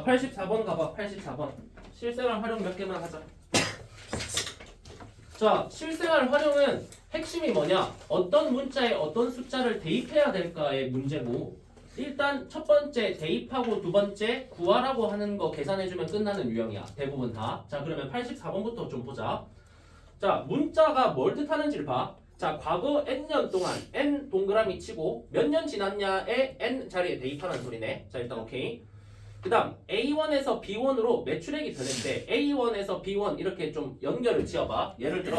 84번 가봐 84번. 실생활 활용 몇 개만 하자. 자 실생활 활용은 핵심이 뭐냐? 어떤 문자에 어떤 숫자를 대입해야 될까의 문제고 일단 첫 번째 대입하고 두 번째 구하라고 하는 거 계산해주면 끝나는 유형이야. 대부분 다자 그러면 84번부터 좀 보자. 자 문자가 뭘 뜻하는지를 봐 자 과거 n년 동안 n 동그라미 치고 몇 년 지났냐에 n 자리에 대입하는 소리네. 자 일단 오케이 그 다음 A1에서 B1으로 매출액이 되는데 A1에서 B1 이렇게 좀 연결을 지어봐. 예를 들어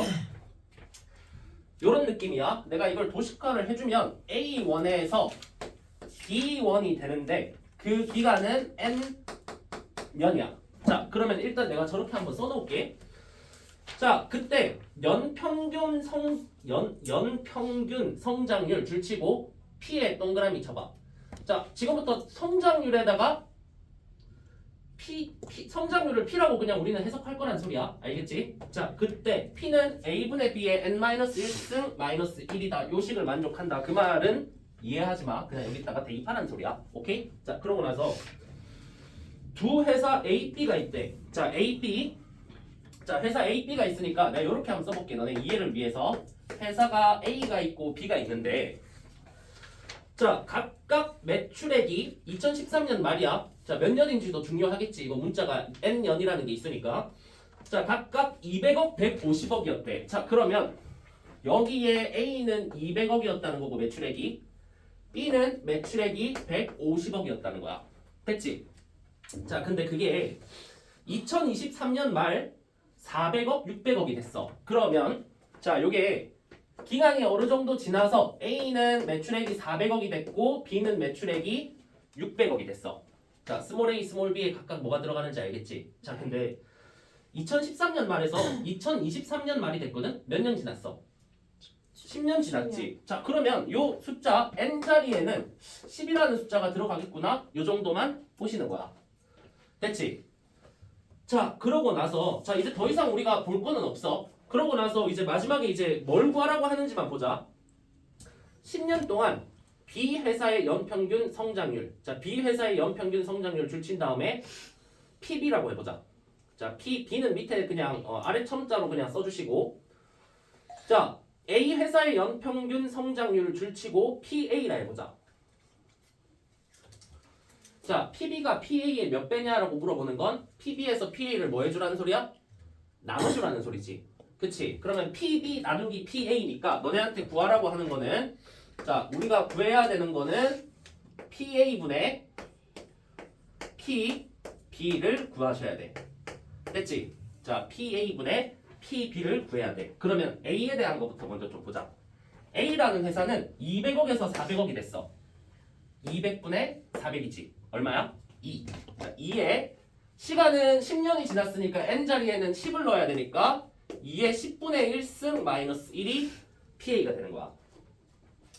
요런 느낌이야. 내가 이걸 도식화를 해주면 A1에서 B1이 되는데 그 기간은 N 년이야. 자 그러면 일단 내가 저렇게 한번 써놓을게. 자 그때 연평균 성 연, 연평균 성장률 줄치고 P에 동그라미 쳐봐. 자 지금부터 성장률에다가 P, P 성장률을 P라고 그냥 우리는 해석할 거란 소리야. 알겠지? 자, 그때 P는 A분의 B의 N-1승 마이너스 1이다. 요식을 만족한다. 그 말은 이해하지 마. 그냥 여기다가 대입하라는 소리야. 오케이? 자, 그러고 나서 두 회사 A, B가 있대. 자, A, B. 자, 회사 A, B가 있으니까 내가 이렇게 한번 써볼게. 너네 이해를 위해서. 회사가 A가 있고 B가 있는데 자, 각각 매출액이 2013년 말이야. 자, 몇 년인지도 중요하겠지. 이거 문자가 N년이라는 게 있으니까. 자, 각각 200억, 150억이었대. 자, 그러면 여기에 A는 200억이었다는 거고 매출액이 B는 매출액이 150억이었다는 거야. 됐지? 자, 근데 그게 2023년 말 400억, 600억이 됐어. 그러면 자, 요게 기간이 어느 정도 지나서 A는 매출액이 400억이 됐고 B는 매출액이 600억이 됐어. 자, 스몰 A, 스몰 B에 각각 뭐가 들어가는지 알겠지? 자, 근데 2013년 말에서 2023년 말이 됐거든? 몇 년 지났어? 10년 지났지. 자, 그러면 요 숫자 n 자리에는 10이라는 숫자가 들어가겠구나. 요 정도만 보시는 거야. 됐지? 자, 그러고 나서 자, 이제 더 이상 우리가 볼 거는 없어. 그러고 나서 이제 마지막에 이제 뭘 구하라고 하는지만 보자. 10년 동안 B 회사의 연평균 성장률. 자, B 회사의 연평균 성장률 줄친 다음에 PB라고 해보자. 자, P, B는 밑에 그냥 어, 아래 첨자로 그냥 써주시고. 자, A 회사의 연평균 성장률 줄치고 PA라 해보자. 자, PB가 PA의 몇 배냐라고 물어보는 건 PB에서 PA를 뭐 해주라는 소리야? 나눠주라는 소리지. 그치? 그러면 PB 나누기 PA니까 너네한테 구하라고 하는 거는 자, 우리가 구해야 되는 거는 PA분의 P, B를 구하셔야 돼. 됐지? 자, PA분의 PB를 구해야 돼. 그러면 A에 대한 것부터 먼저 좀 보자. A라는 회사는 200억에서 400억이 됐어. 200분의 400이지. 얼마야? 2. 자, 2에 시간은 10년이 지났으니까 n 자리에는 10을 넣어야 되니까 2의 10분의 1승 마이너스 1이 PA가 되는 거야.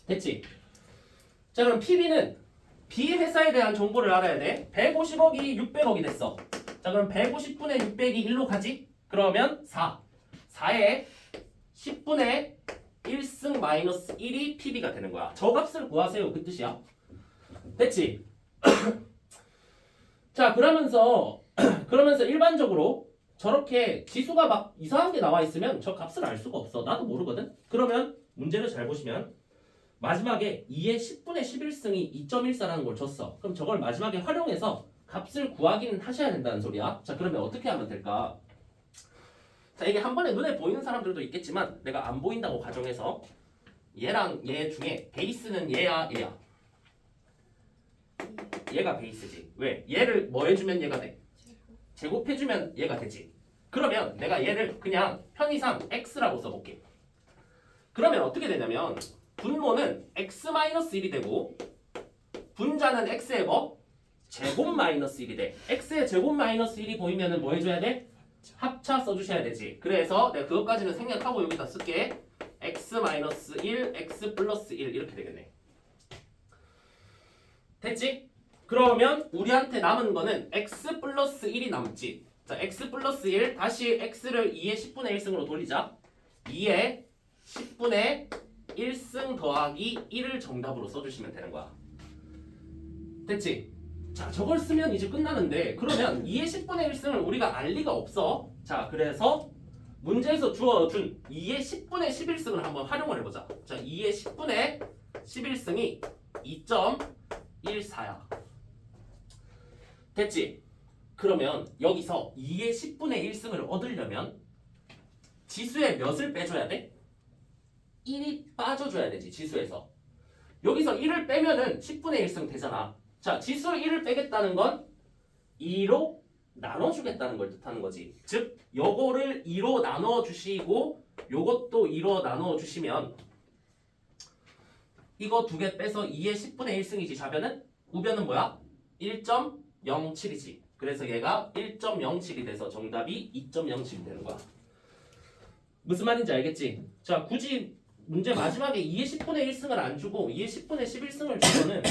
됐지? 자 그럼 PB는 B 회사에 대한 정보를 알아야 돼. 150억이 600억이 됐어. 자 그럼 150분의 600이 1로 가지? 그러면 4. 4에 10분의 1승 마이너스 1이 PB가 되는 거야. 저 값을 구하세요. 그 뜻이야. 됐지? 자 그러면서 그러면서 일반적으로 저렇게 지수가 막 이상한 게 나와 있으면 저 값을 알 수가 없어. 나도 모르거든. 그러면 문제를 잘 보시면 마지막에 2의 10분의 11승이 2.14라는 걸 줬어. 그럼 저걸 마지막에 활용해서 값을 구하기는 하셔야 된다는 소리야. 자, 그러면 어떻게 하면 될까? 자, 이게 한 번에 눈에 보이는 사람들도 있겠지만 내가 안 보인다고 가정해서 얘랑 얘 중에 베이스는 얘야, 얘야. 얘가 베이스지. 왜? 얘를 뭐 해주면 얘가 돼? 제곱해주면 얘가 되지. 그러면 내가 얘를 그냥 편의상 x라고 써볼게. 그러면 어떻게 되냐면 분모는 x-1이 되고 분자는 x의 뭐? 제곱 마이너스 1이 돼. x의 제곱 마이너스 1이 보이면은 뭐 해줘야 돼? 합차 써주셔야 되지. 그래서 내가 그것까지는 생략하고 여기다 쓸게. x 마이너스 1, x 플러스 1 이렇게 되겠네. 됐지? 그러면 우리한테 남은 거는 x 플러스 1이 남지. 자, x 플러스 1 다시 x를 2의 10분의 1승으로 돌리자. 2의 10분의 1승 더하기 1을 정답으로 써주시면 되는 거야. 됐지? 자 저걸 쓰면 이제 끝나는데 그러면 2의 10분의 1승을 우리가 알 리가 없어 자 그래서 문제에서 주어준 2의 10분의 11승을 한번 활용을 해보자 자 2의 10분의 11승이 2.14야 됐지? 그러면 여기서 2의 10분의 1승을 얻으려면 지수의 몇을 빼줘야 돼? 1이 빠져줘야 되지 지수에서. 여기서 1을 빼면은 10분의 1승 되잖아. 자 지수 1을 빼겠다는 건 2로 나눠주겠다는 걸 뜻하는 거지. 즉 요거를 2로 나눠주시고 요것도 2로 나눠주시면 이거 두 개 빼서 2의 10분의 1승이지. 좌변은 우변은 뭐야? 1.07이지. 그래서 얘가 1.07이 돼서 정답이 2.07이 되는 거야. 무슨 말인지 알겠지? 자 굳이 문제 마지막에 2의 10분의 1승을 안 주고 2의 10분의 11승을 주면은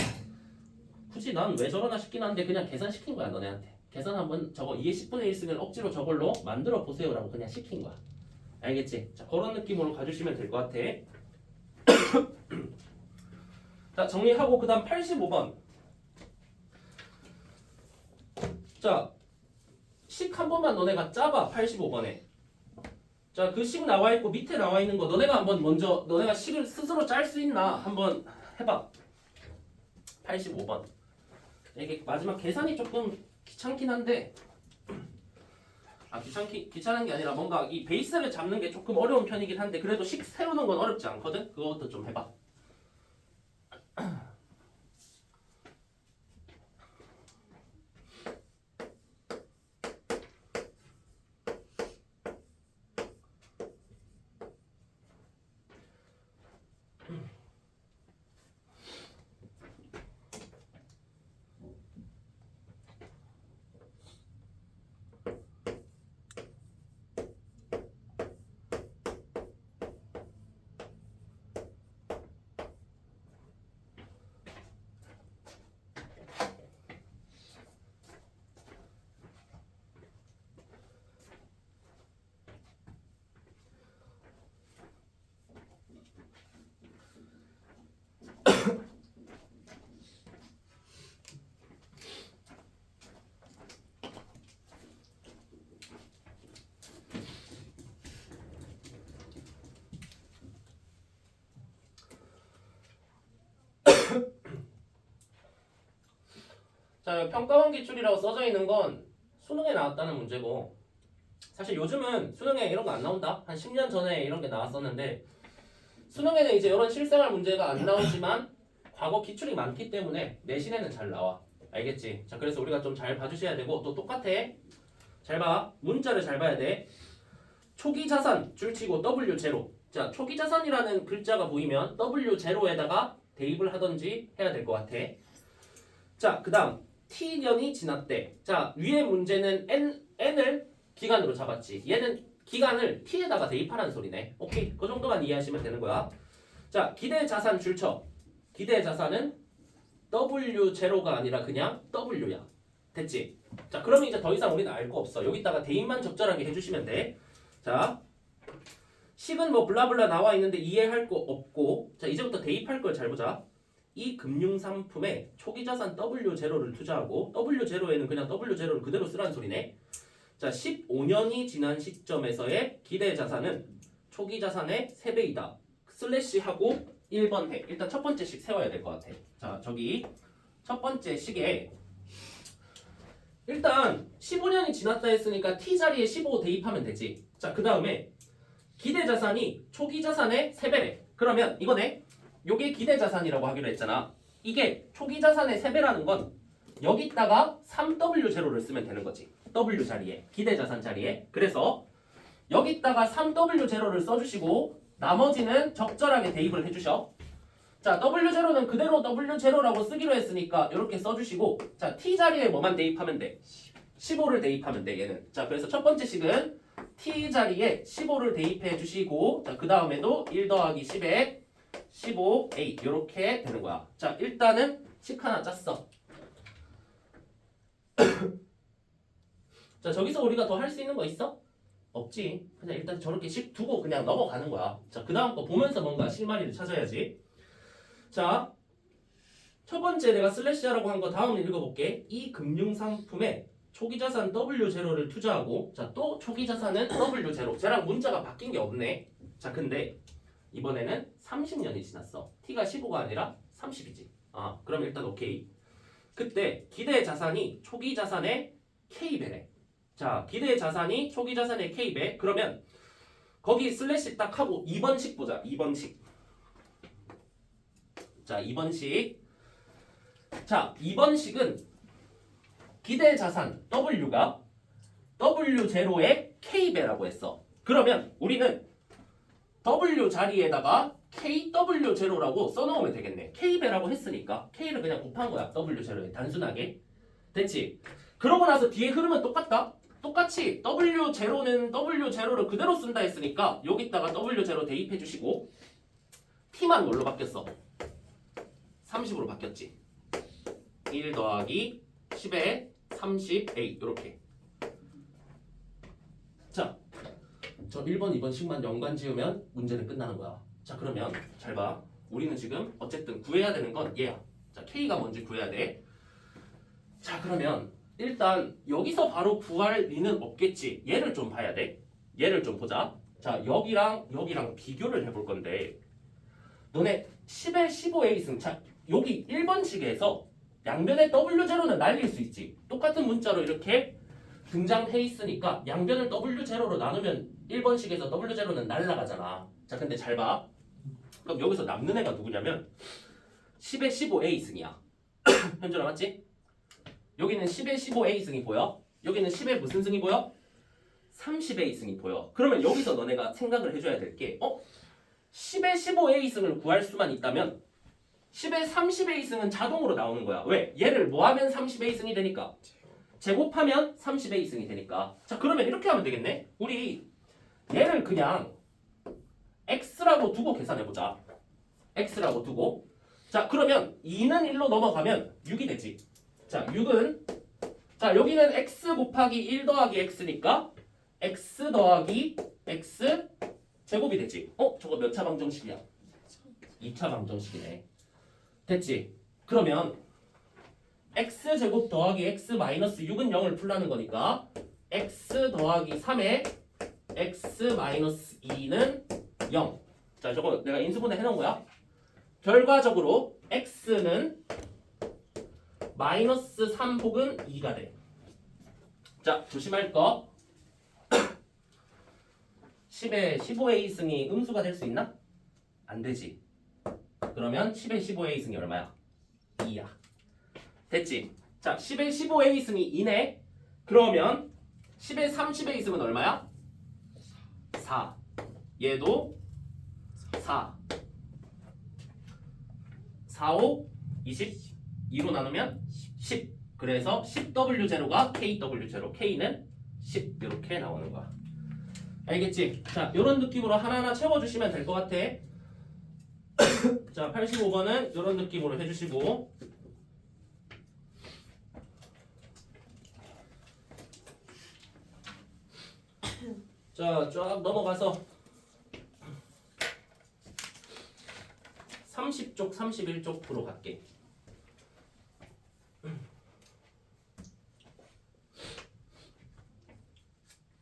굳이 난 왜 저러나 싶긴 한데 그냥 계산시킨 거야 너네한테. 계산 한번 저거 2의 10분의 1승을 억지로 저걸로 만들어 보세요 라고 그냥 시킨 거야. 알겠지? 자 그런 느낌으로 가주시면 될 것 같아. 자 정리하고 그 다음 85번. 자 식 한 번만 너네가 짜봐 85번에 자, 그 식 나와 있고 밑에 나와 있는 거 너네가 한번 먼저 너네가 식을 스스로 짤 수 있나 한번 해봐. 85번. 이게 마지막 계산이 조금 귀찮긴 한데 아 귀찮기 귀찮은 게 아니라 뭔가 이 베이스를 잡는 게 조금 어려운 편이긴 한데 그래도 식 세우는 건 어렵지 않거든. 그것도 좀 해봐. 자, 평가원 기출이라고 써져 있는 건 수능에 나왔다는 문제고 사실 요즘은 수능에 이런 거 안 나온다. 한 10년 전에 이런 게 나왔었는데 수능에는 이제 이런 실생활 문제가 안 나오지만 과거 기출이 많기 때문에 내신에는 잘 나와. 알겠지? 자, 그래서 우리가 좀 잘 봐주셔야 되고 또 똑같아. 잘 봐. 문자를 잘 봐야 돼. 초기 자산 줄치고 W 제로. 자, 초기 자산이라는 글자가 보이면 W 제로에다가 대입을 하던지 해야 될 것 같아. 자, 그다음 t년이 지났대. 자, 위의 문제는 n n을 기간으로 잡았지. 얘는 기간을 t에다가 대입하라는 소리네. 오케이, 그 정도만 이해하시면 되는 거야. 자, 기대 자산 줄쳐. 기대 자산은 w 제로가 아니라 그냥 w야. 됐지? 자, 그러면 이제 더 이상 우리는 알 거 없어. 여기다가 대입만 적절하게 해주시면 돼. 자, 식은 뭐 블라블라 나와 있는데 이해할 거 없고, 자 이제부터 대입할 걸 잘 보자. 이 금융 상품에 초기 자산 W0를 투자하고 W0에는 그냥 W0를 그대로 쓰라는 소리네. 자, 15년이 지난 시점에서의 기대 자산은 초기 자산의 3배이다. 슬래시 하고 1번 해. 일단 첫 번째 식 세워야 될 것 같아. 자, 저기 첫 번째 식에 일단 15년이 지났다 했으니까 T 자리에 15 대입하면 되지. 자, 그 다음에 기대 자산이 초기 자산의 3배래. 그러면 이거네. 요게 기대 자산이라고 하기로 했잖아. 이게 초기 자산의 3배라는 건 여기다가 3W0를 쓰면 되는 거지. W 자리에 기대 자산 자리에. 그래서 여기다가 3W0를 써주시고 나머지는 적절하게 대입을 해주셔. 자 W0는 그대로 W0라고 쓰기로 했으니까 이렇게 써주시고 자 T 자리에 뭐만 대입하면 돼? 15를 대입하면 돼 얘는. 자 그래서 첫 번째 식은 T 자리에 15를 대입해 주시고 자그 다음에도 1 더하기 10에 15A 이렇게 되는 거야. 자 일단은 식 하나 짰어. 자 저기서 우리가 더 할 수 있는 거 있어? 없지. 그냥 일단 저렇게 식 두고 그냥 넘어가는 거야. 자 그 다음 거 보면서 뭔가 실마리를 찾아야지. 자 첫 번째 내가 슬래시하라고 한 거 다음 읽어볼게. 이 금융상품에 초기 자산 W0를 투자하고 자 또 초기 자산은 W0 쟤랑 문자가 바뀐 게 없네. 자 근데 이번에는 30년이 지났어. T가 15가 아니라 30이지. 아 그럼 일단 오케이. 그때 기대 자산이 초기 자산의 K배래. 자 기대 자산이 초기 자산의 K배 그러면 거기 슬래시 딱 하고 2번씩 보자. 2번씩. 자 2번씩. 자 2번씩은 기대 자산 W가 W0의 K배라고 했어. 그러면 우리는 W 자리에다가 KW0라고 써놓으면 되겠네. K배라고 했으니까 K를 그냥 곱한 거야. W0에 단순하게. 됐지? 그러고 나서 뒤에 흐름은 똑같다? 똑같이 W0는 W0를 그대로 쓴다 했으니까 여기다가 W0 대입해 주시고 T만 뭘로 바뀌었어? 30으로 바뀌었지. 1 더하기 10에 30A 이렇게. 자, 저 1번, 2번씩만 연관 지으면 문제는 끝나는 거야. 자, 그러면 잘 봐. 우리는 지금 어쨌든 구해야 되는 건 얘야. 자, K가 뭔지 구해야 돼. 자, 그러면 일단 여기서 바로 구할 리는 없겠지. 얘를 좀 봐야 돼. 얘를 좀 보자. 자, 여기랑 여기랑 비교를 해볼 건데 너네 10에 15에 있음. 자, 여기 1번식에서 양변에 W0는 날릴 수 있지. 똑같은 문자로 이렇게 등장해 있으니까 양변을 W0로 나누면 1번식에서 W0는 날라가잖아. 자, 근데 잘 봐. 그럼 여기서 남는 애가 누구냐면 10에 15A 승이야. 현준아 맞지? 여기는 10에 15A 승이 보여? 여기는 10에 무슨 승이 보여? 30A 승이 보여. 그러면 여기서 너네가 생각을 해줘야 될 게, 어? 10에 15A 승을 구할 수만 있다면 10에 30A 승은 자동으로 나오는 거야. 왜? 얘를 뭐 하면 30A 승이 되니까. 제곱하면 30A 승이 되니까. 자, 그러면 이렇게 하면 되겠네? 우리 얘를 그냥 x라고 두고 계산해 보자. x라고 두고. 자, 그러면 2는 1로 넘어가면 6이 되지. 자, 6은 자, 여기는 x 곱하기 1 더하기 x니까 x 더하기 x 제곱이 되지. 어? 저거 몇 차 방정식이야? 2차 방정식이네. 됐지? 그러면 x 제곱 더하기 x 마이너스 6은 0을 풀라는 거니까 x 더하기 3에 x 마이너스 2는 0. 자, 저거 내가 인수분해 해놓은 거야. 결과적으로 x는 마이너스 3 혹은 2가 돼. 자, 조심할 거. 10에 15A 승이 음수가 될 수 있나? 안 되지. 그러면 10에 15A 승이 얼마야? 2야. 됐지? 자, 10에 15A 승이 2네. 그러면 10에 30A 승은 얼마야? 4. 얘도 4. 4, 5, 20. 2로 나누면 10. 그래서 10W0가 KW0. K는 10. 이렇게 나오는 거야. 알겠지? 자, 이런 느낌으로 하나하나 채워주시면 될 것 같아. 자, 85번은 이런 느낌으로 해주시고. 자, 쫙 넘어가서 30쪽, 31쪽으로 갈게.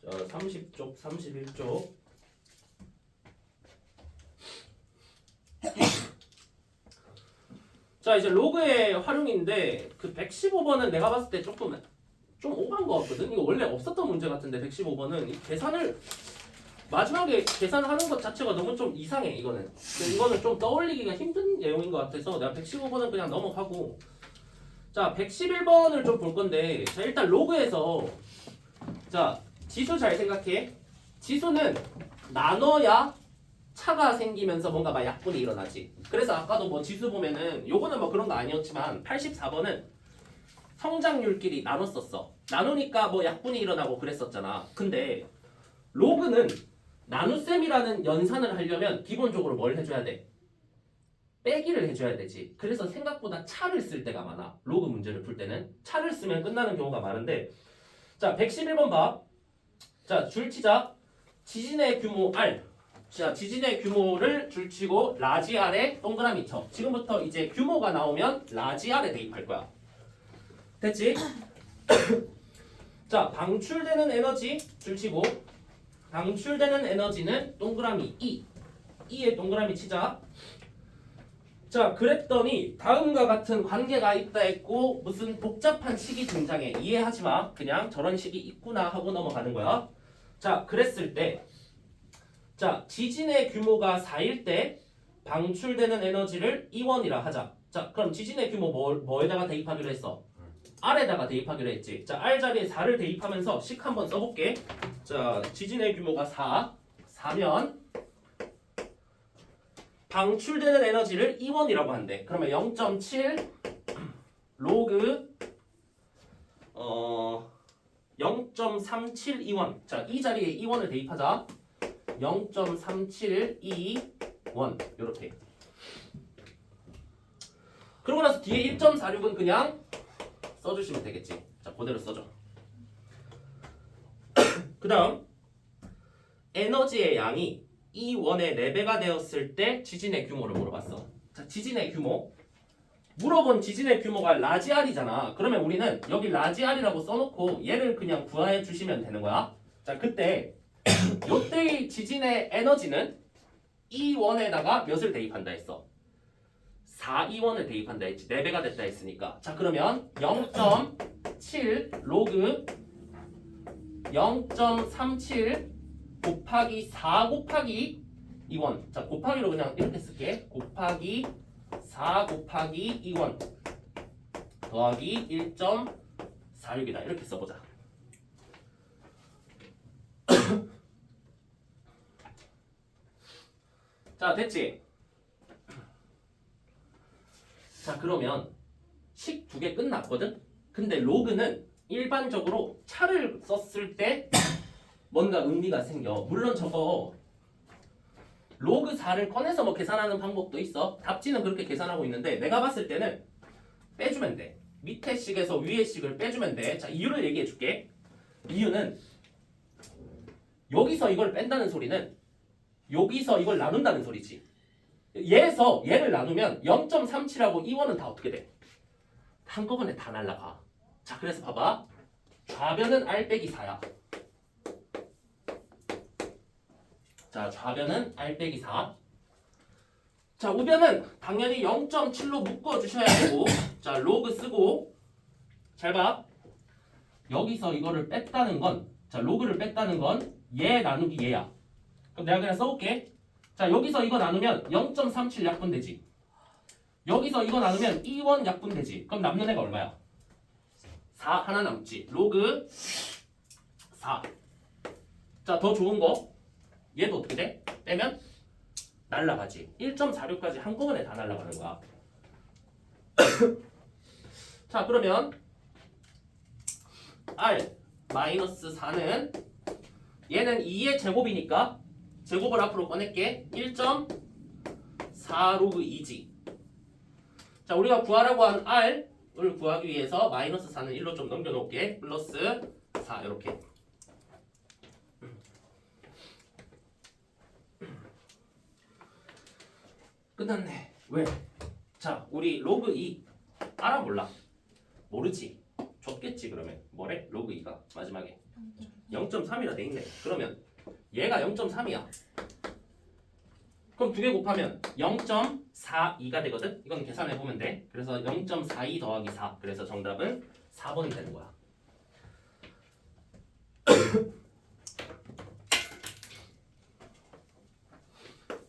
자, 30쪽, 31쪽. 자, 이제 로그의 활용인데 그 115번은 내가 봤을 때 조금 좀 오버한 것 같거든. 이거 원래 없었던 문제 같은데 115번은 이 계산을 마지막에 계산하는 것 자체가 너무 좀 이상해 이거는. 이거는 좀 떠올리기가 힘든 내용인 것 같아서 내가 115번은 그냥 넘어가고 자 111번을 좀 볼 건데 자 일단 로그에서 자 지수 잘 생각해. 지수는 나눠야 차가 생기면서 뭔가 막 약분이 일어나지. 그래서 아까도 뭐 지수 보면은 요거는 뭐 그런 거 아니었지만 84번은 성장률끼리 나눴었어. 나누니까 뭐 약분이 일어나고 그랬었잖아. 근데 로그는 나눗셈이라는 연산을 하려면 기본적으로 뭘 해줘야 돼? 빼기를 해줘야 되지. 그래서 생각보다 차를 쓸 때가 많아. 로그 문제를 풀 때는 차를 쓰면 끝나는 경우가 많은데 자 111번 봐. 자 줄치자 지진의 규모 R 자, 지진의 규모를 줄치고 라지 R에 동그라미 쳐. 지금부터 이제 규모가 나오면 라지 R에 대입할 거야. 됐지? 자, 방출되는 에너지 줄치고 방출되는 에너지는 동그라미 E. E에 동그라미 치자. 자, 그랬더니 다음과 같은 관계가 있다 했고 무슨 복잡한 식이 등장해. 이해하지 마. 그냥 저런 식이 있구나 하고 넘어가는 거야. 자, 그랬을 때 자, 지진의 규모가 4일 때 방출되는 에너지를 E1이라 하자. 자, 그럼 지진의 규모 뭐, 뭐에다가 대입하기로 했어? R에다가 대입하기로 했지. 자, R 자리에 4를 대입하면서 식 한번 써볼게. 자, 지진의 규모가 4. 4면 방출되는 에너지를 E1이라고 한대. 그러면 0.7 로그 어 0.3721. 자, 이 자리에 E1을 대입하자. 0.3721 이렇게. 그러고 나서 뒤에 1.46은 그냥 써주시면 되겠지. 자, 그대로 써줘. 그 다음 에너지의 양이 E1의 4배가 되었을 때 지진의 규모를 물어봤어. 자, 지진의 규모. 물어본 지진의 규모가 라지 R이잖아. 그러면 우리는 여기 라지 R이라고 써놓고 얘를 그냥 구해 주시면 되는 거야. 자, 그때 요때의 지진의 에너지는 E1에다가 몇을 대입한다 했어? 4E1을 대입한다 했지. 4배가 됐다 했으니까. 자, 그러면 0.7 로그 0.37 곱하기 4 곱하기 2원. 자, 곱하기로 그냥 이렇게 쓸게. 곱하기 4 곱하기 2원. 더하기 1.46이다. 이렇게 써보자. 자, 됐지? 자, 그러면 식 두 개 끝났거든? 근데 로그는 일반적으로 차를 썼을 때 뭔가 의미가 생겨. 물론 저거 로그 4를 꺼내서 뭐 계산하는 방법도 있어. 답지는 그렇게 계산하고 있는데 내가 봤을 때는 빼주면 돼. 밑에 식에서 위에 식을 빼주면 돼. 자, 이유를 얘기해 줄게. 이유는 여기서 이걸 뺀다는 소리는 여기서 이걸 나눈다는 소리지. 얘에서 얘를 나누면 0.37하고 2원은 다 어떻게 돼? 한꺼번에 다 날라가. 자, 그래서 봐봐. 좌변은 R 빼기 4야. 자, 좌변은 R 빼기 4. 자, 우변은 당연히 0.7로 묶어 주셔야 되고, 자, 로그 쓰고, 잘 봐. 여기서 이거를 뺐다는 건, 자, 로그를 뺐다는 건, 얘 나누기 얘야. 그럼 내가 그냥 써볼게. 자, 여기서 이거 나누면 0.37 약분 되지. 여기서 이거 나누면 2원 약분 되지. 그럼 남는 애가 얼마야? 4 하나 남지. 로그 4. 자, 더 좋은 거. 얘도 어떻게 돼? 빼면 날라가지. 1.46까지 한꺼번에 다 날라가는 거야. 자, 그러면 R 마이너스 4는 얘는 2의 제곱이니까 제곱을 앞으로 꺼낼게. 1.4 로그 2지. 자, 우리가 구하라고 한 R을 구하기 위해서 마이너스 4는 1로 좀 넘겨 놓을게. 플러스 4 이렇게. 끝났네. 왜? 자, 우리 로그 2 알아 몰라? 모르지. 줬겠지 그러면. 뭐래? 로그 2가 마지막에 0.3이라 돼 있네. 그러면 얘가 0.3이야. 그럼 두 개 곱하면 0.42가 되거든. 이건 계산해 보면 돼. 그래서 0.42 더하기 4. 그래서 정답은 4번이 되는 거야.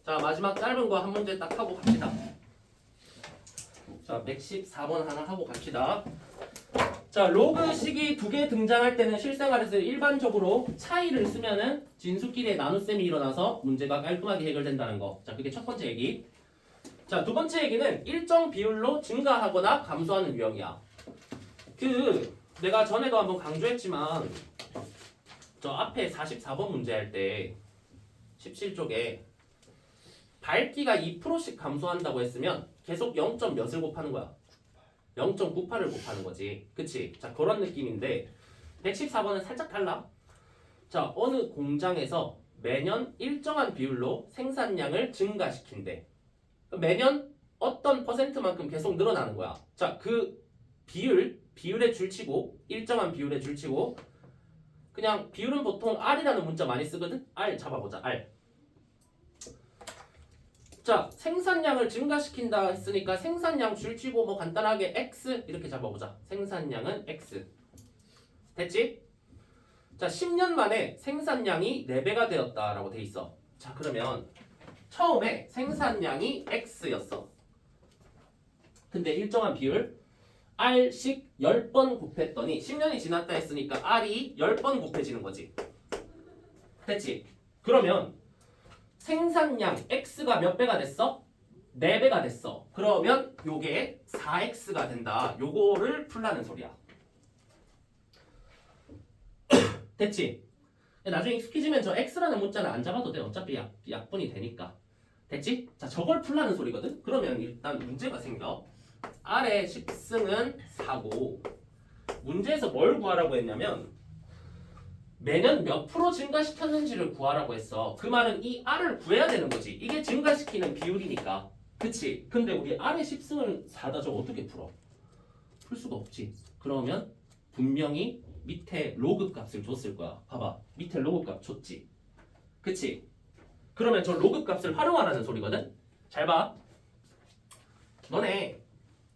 자 마지막 짧은 거 한 문제 딱 하고 갑시다. 자 114번 하나 하고 갑시다. 자 로그식이 두 개 등장할 때는 실생활에서 일반적으로 차이를 쓰면은 진수끼리의 나눗셈이 일어나서 문제가 깔끔하게 해결된다는 거. 자 그게 첫 번째 얘기. 자 두 번째 얘기는 일정 비율로 증가하거나 감소하는 유형이야. 그 내가 전에도 한번 강조했지만 저 앞에 44번 문제 할 때 17쪽에 밝기가 2%씩 감소한다고 했으면 계속 0. 몇을 곱하는 거야? 0.98을 곱하는 거지. 그치? 자, 그런 느낌인데 114번은 살짝 달라. 자, 어느 공장에서 매년 일정한 비율로 생산량을 증가시킨대. 매년 어떤 퍼센트만큼 계속 늘어나는 거야. 자, 그 비율, 비율의 줄치고 일정한 비율의 줄치고 그냥 비율은 보통 R이라는 문자 많이 쓰거든. R 잡아보자. R. 자, 생산량을 증가시킨다 했으니까 생산량 줄치고 뭐 간단하게 X 이렇게 잡아보자. 생산량은 X. 됐지? 자, 10년 만에 생산량이 4배가 되었다 라고 돼 있어. 자, 그러면 처음에 생산량이 X였어. 근데 일정한 비율 R씩 10번 곱했더니 10년이 지났다 했으니까 R이 10번 곱해지는 거지. 됐지? 그러면 생산량 X가 몇 배가 됐어? 4배가 됐어. 그러면 요게 4X가 된다. 요거를 풀라는 소리야. 됐지? 나중에 익숙해지면 저 X라는 문자는 안 잡아도 돼. 어차피 약, 약분이 되니까. 됐지? 자, 저걸 풀라는 소리거든? 그러면 일단 문제가 생겨. R의 10승은 4고 문제에서 뭘 구하라고 했냐면 매년 몇 프로 증가시켰는지를 구하라고 했어. 그 말은 이 R을 구해야 되는 거지. 이게 증가시키는 비율이니까. 그치? 근데 우리 R의 10승을 4다 저 어떻게 풀어? 풀 수가 없지. 그러면 분명히 밑에 로그 값을 줬을 거야. 봐봐. 밑에 로그 값 줬지. 그치? 그러면 저 로그 값을 활용하라는 소리거든? 잘 봐. 너네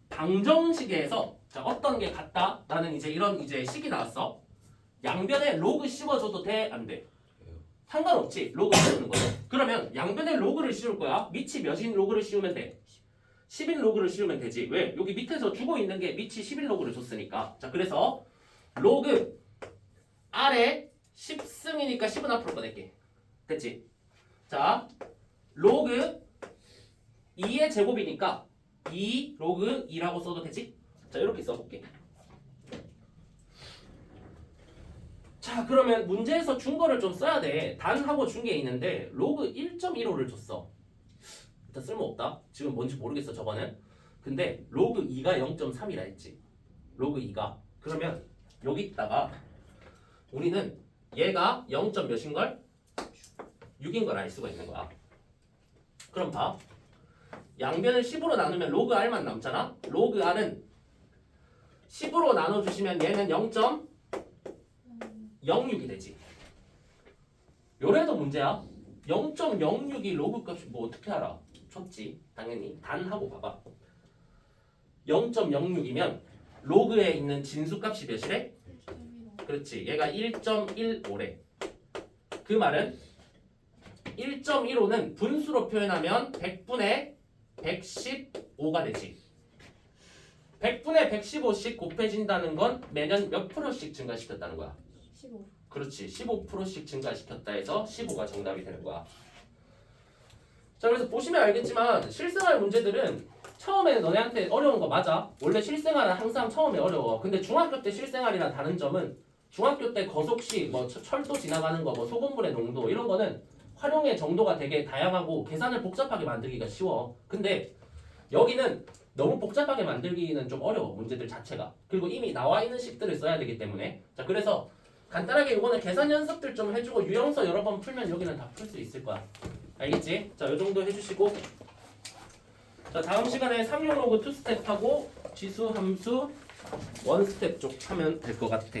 방정식에서 자, 어떤 게 같다? 나는 이제 이런 이제 식이 나왔어. 양변에 로그 씌워줘도 돼? 안 돼? 상관없지. 로그 씌우는 거죠. 그러면 양변에 로그를 씌울 거야. 밑이 몇인 로그를 씌우면 돼? 10인 로그를 씌우면 되지. 왜? 여기 밑에서 주고 있는 게 밑이 10인 로그를 줬으니까. 자, 그래서 로그 아래 10승이니까 10은 앞으로 꺼낼게. 됐지? 자, 로그 2의 제곱이니까 2 로그 2라고 써도 되지? 자, 이렇게 써볼게. 자, 그러면 문제에서 준 거를 좀 써야 돼. 단 하고 준 게 있는데 로그 1.15를 줬어. 일단 쓸모없다. 지금 뭔지 모르겠어, 저거는. 근데 로그 2가 0.3이라 했지. 로그 2가. 그러면 여기다가 우리는 얘가 0. 몇인 걸? 6인 걸 알 수가 있는 거야. 그럼 봐. 양변을 10으로 나누면 로그 r만 남잖아. 로그 r은 10으로 나눠주시면 얘는 0.06이 되지. 요래도 문제야. 0.06이 로그 값이 뭐 어떻게 알아? 줬지. 당연히. 단 하고 봐봐. 0.06이면 로그에 있는 진수 값이 몇이래? 그렇지. 얘가 1.15래. 그 말은 1.15는 분수로 표현하면 100분의 115가 되지. 100분의 115씩 곱해진다는 건 매년 몇 프로씩 증가시켰다는 거야. 15. 그렇지. 15%씩 증가시켰다 해서 15가 정답이 되는 거야. 자, 그래서 보시면 알겠지만 실생활 문제들은 처음에는 너네한테 어려운 거 맞아. 원래 실생활은 항상 처음에 어려워. 근데 중학교 때 실생활이랑 다른 점은 중학교 때 거속시, 뭐 철- 철도 지나가는 거, 뭐 소금물의 농도 이런 거는 활용의 정도가 되게 다양하고 계산을 복잡하게 만들기가 쉬워. 근데 여기는 너무 복잡하게 만들기는 좀 어려워 문제들 자체가. 그리고 이미 나와 있는 식들을 써야 되기 때문에 자 그래서 간단하게 이거는 계산 연습들 좀 해주고 유형서 여러 번 풀면 여기는 다 풀 수 있을 거야. 알겠지? 자, 요 정도 해주시고 자 다음 시간에 3용 로그 2스텝 하고 지수 함수 1스텝 쪽 하면 될 것 같아.